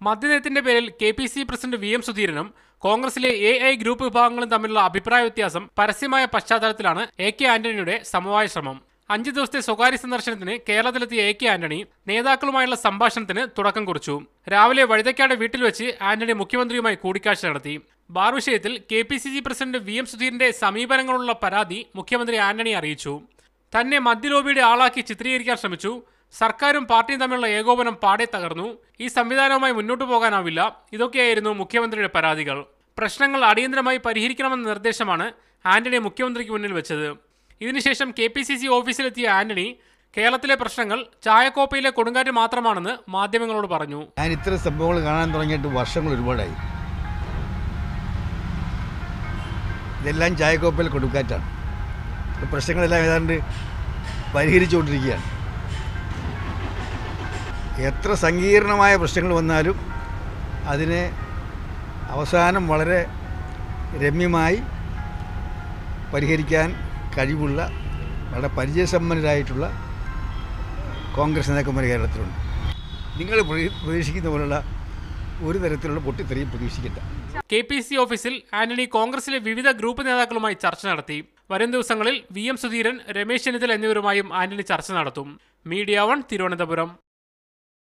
മദ്യനയത്തിന്റെ പേരിൽ K P C president V M സുധീരനും കോൺഗ്രസിലെ A I group വിഭാഗങ്ങളും തമ്മിലുള്ള അഭിപ്രായ വ്യത്യാസം പരസ്യമായ പശ്ചാത്തലത്തിലാണ് എ കെ ആന്റണിയുടെ സമവായ ശ്രമം. അഞ്ചു ദിവസത്തെ സ്വകാര്യ സന്ദർശനത്തിന് കേരളത്തിലെത്തിയ എ കെ ആന്റണി നേതാക്കളുമായുള്ള സംഭാഷണത്തിന് തുടക്കം കുറിച്ചു. രാവിലെ വഴുതക്കാട് വീട്ടിൽ വെച്ച് ആന്റണി മുഖ്യമന്ത്രിയുമായി കൂടിക്കാഴ്ച നടത്തി. ബാർ വിഷയത്തിൽ K P C C president V M സുധീരന്റെ സമീപനങ്ങളുള്ള പരാതി മുഖ്യമന്ത്രി ആന്റണി അറിയിച്ചു. തന്നെ മദ്യലോബിയുടെ ആളാക്കി ചിത്രീകരിക്കാൻ ശ്രമിച്ചു. സർക്കാരും പാർട്ടിയും തമ്മിലുള്ള ഏകോപനം പാടെ തകർന്നു. ഈ സംവിധാനവുമായി മുന്നോട്ടു പോകാനാവില്ല. ഇതൊക്കെയായിരുന്നു മുഖ്യമന്ത്രിയുടെ പരാതികൾ. പ്രശ്നങ്ങൾ അടിയന്തരമായി പരിഹരിക്കണമെന്ന നിർദ്ദേശമാണ് ആന്റണി മുഖ്യമന്ത്രിക്ക് മുന്നിൽ വെച്ചത്. ഇതിനുശേഷം കെ പി സി സി ഓഫീസിലെത്തിയ ആന്റണി കേരളത്തിലെ പ്രശ്നങ്ങൾ ചായക്കോപ്പയിലെ കൊടുങ്കാറ്റ് മാത്രമാണെന്ന് മാധ്യമങ്ങളോട് പറഞ്ഞു. ഞാൻ ഇത്ര സംഭവങ്ങൾ കാണാൻ തുടങ്ങിയിട്ട് വർഷങ്ങൾ ഒരുപാടായി. ഇതെല്ലാം ചായക്കോപ്പയിൽ കൊടുങ്കാറ്റാണ്. പ്രശ്നങ്ങളെല്ലാം ഏതാണ്ട് പരിഹരിച്ചുകൊണ്ടിരിക്കുകയാണ്. എത്ര സങ്കീർണമായ പ്രശ്നങ്ങൾ വന്നാലും അതിനെ അവസാനം വളരെ രമ്യമായി പരിഹരിക്കാൻ കഴിവുള്ള വളരെ പരിചയസമ്പന്നരായിട്ടുള്ള കോൺഗ്രസ് നേതാക്കന്മാർ കേരളത്തിലുണ്ട്. നിങ്ങൾ പ്രതീ- പ്രതീക്ഷിക്കുന്ന പോലുള്ള ഒരു തരത്തിലുള്ള പൊട്ടിത്തെറിയും പ്രതീക്ഷിക്കില്ല കെ പി സി ഓഫീസിൽ ആന്റണി കോൺഗ്രസിലെ വിവിധ ഗ്രൂപ്പ് നേതാക്കളുമായി ചർച്ച നടത്തി. വരും ദിവസങ്ങളിൽ വി എം സുധീരൻ രമേശ് ചെന്നിത്തല എന്നിവരുമായും ആന്റണി ചർച്ച നടത്തും. Media one Thiruvananthapuram.